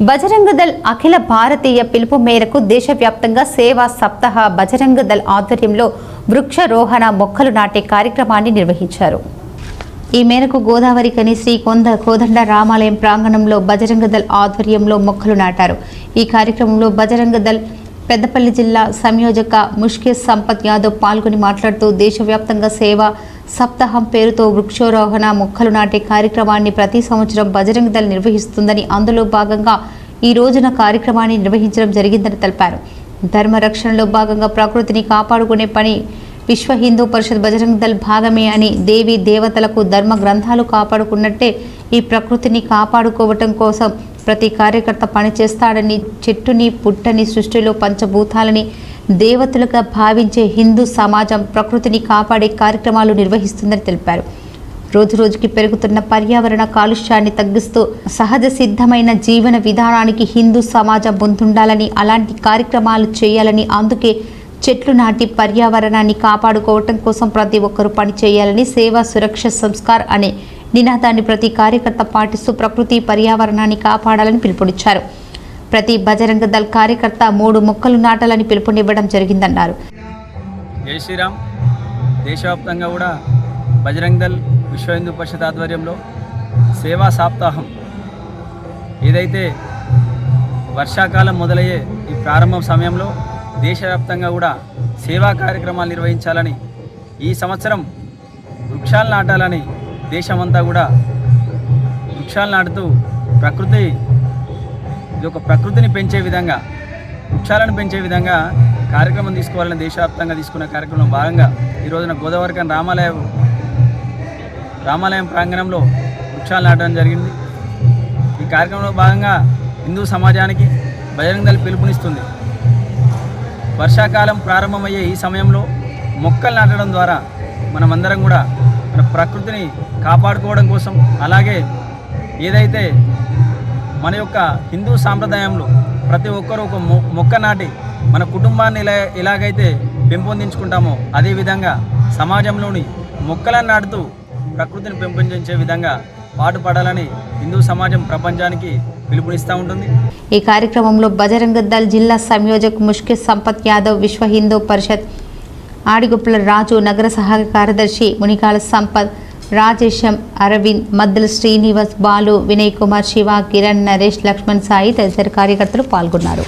బజరంగ దళ్ అఖిల భారతీయ పిలుపు మేరకు దేశవ్యాప్తంగా సేవా సప్తాహ బజరంగ దళ్ ఆధ్వర్యంలో వృక్షారోహణ మొక్కలు నాటే కార్యక్రమాన్ని నిర్వహించారు. ఈ మేరకు గోదావరి కని శ్రీ కొంద కోదండ రామాలయం ప్రాంగణంలో బజరంగ దళ్ ఆధ్వర్యంలో మొక్కలు నాటారు. ఈ కార్యక్రమంలో బజరంగ దళ్ పెద్దపల్లి జిల్లా సంయోజక ముష్కేష్ సంపత్ యాదవ్ పాల్గొని మాట్లాడుతూ దేశవ్యాప్తంగా సేవ సప్తాహం పేరుతో వృక్షారోహణ మొక్కలు నాటే కార్యక్రమాన్ని ప్రతి సంవత్సరం బజరంగ దళ నిర్వహిస్తుందని అందులో భాగంగా ఈ రోజున కార్యక్రమాన్ని నిర్వహించడం జరిగిందని తెలిపారు. ధర్మ రక్షణలో భాగంగా ప్రకృతిని కాపాడుకునే పని విశ్వ హిందూ పరిషత్ బజరంగ దళ్ భాగమే అని దేవి దేవతలకు ధర్మ గ్రంథాలు కాపాడుకున్నట్టే ఈ ప్రకృతిని కాపాడుకోవటం కోసం ప్రతి కార్యకర్త పనిచేస్తాడని చెట్టుని పుట్టని సృష్టిలో పంచభూతాలని దేవతలుగా భావించే హిందూ సమాజం ప్రకృతిని కాపాడే కార్యక్రమాలు నిర్వహిస్తుందని తెలిపారు. రోజు రోజుకి పెరుగుతున్న పర్యావరణ కాలుష్యాన్ని తగ్గిస్తూ సహజ సిద్ధమైన జీవన విధానానికి హిందూ సమాజం ముందుండాలని అలాంటి కార్యక్రమాలు చేయాలని అందుకే చెట్లు నాటి పర్యావరణాన్ని కాపాడుకోవటం కోసం ప్రతి ఒక్కరూ పని చేయాలని సేవా సురక్ష సంస్కార్ అనే నినాదాన్ని ప్రతి కార్యకర్త పాటిస్తూ ప్రకృతి పర్యావరణాన్ని కాపాడాలని పిలుపునిచ్చారు. ప్రతి బజరంగ దళ్ కార్యకర్త మూడు మొక్కలు నాటాలని పిలుపునివ్వడం జరిగిందన్నారు. జై శ్రీరామ్. దేశవ్యాప్తంగా కూడా బజరంగ్ దళ్ విశ్వ హిందూ పరిషత్ ఆధ్వర్యంలో సేవా సప్తాహం ఏదైతే వర్షాకాలం మొదలయ్యే ఈ ప్రారంభం సమయంలో దేశవ్యాప్తంగా కూడా సేవా కార్యక్రమాలు నిర్వహించాలని ఈ సంవత్సరం వృక్షాలు నాటాలని దేశమంతా కూడా వృక్షాలు నాటుతూ ప్రకృతి ఇది ఒక ప్రకృతిని పెంచే విధంగా వృక్షాలను పెంచే విధంగా కార్యక్రమం తీసుకోవాలని దేశవ్యాప్తంగా తీసుకున్న కార్యక్రమంలో భాగంగా ఈ రోజున గోదావరికన్ రామాలయం రామాలయం ప్రాంగణంలో వృక్షాలు నాటడం జరిగింది. ఈ కార్యక్రమంలో భాగంగా హిందూ సమాజానికి బజరంగ పిలుపునిస్తుంది. వర్షాకాలం ప్రారంభమయ్యే ఈ సమయంలో మొక్కలు నాటడం ద్వారా మనమందరం కూడా మన ప్రకృతిని కాపాడుకోవడం కోసం అలాగే ఏదైతే మన యొక్క హిందూ సాంప్రదాయంలో ప్రతి ఒక్కరూ ఒక మొ మొక్క నాటి మన కుటుంబాన్ని ఇలా ఎలాగైతే పెంపొందించుకుంటామో అదేవిధంగా సమాజంలోని మొక్కలను నాటుతూ ప్రకృతిని పెంపొందించే విధంగా పాటుపడాలని హిందూ సమాజం ప్రపంచానికి పిలుపునిస్తూ ఉంటుంది. ఈ కార్యక్రమంలో బజరంగ దళ్ జిల్లా సంయోజక్ ముష్కి సంపత్ యాదవ్ విశ్వ హిందూ పరిషత్ ఆడిగుప్పల రాజు నగర సహాయ కార్యదర్శి మునికాల సంపత్ రాజేశం అరవింద్ మద్దల శ్రీనివాస్ బాలు వినయ్ కుమార్ శివ కిరణ్ నరేష్ లక్ష్మణ్ సాయి తదితర కార్యకర్తలు పాల్గొన్నారు.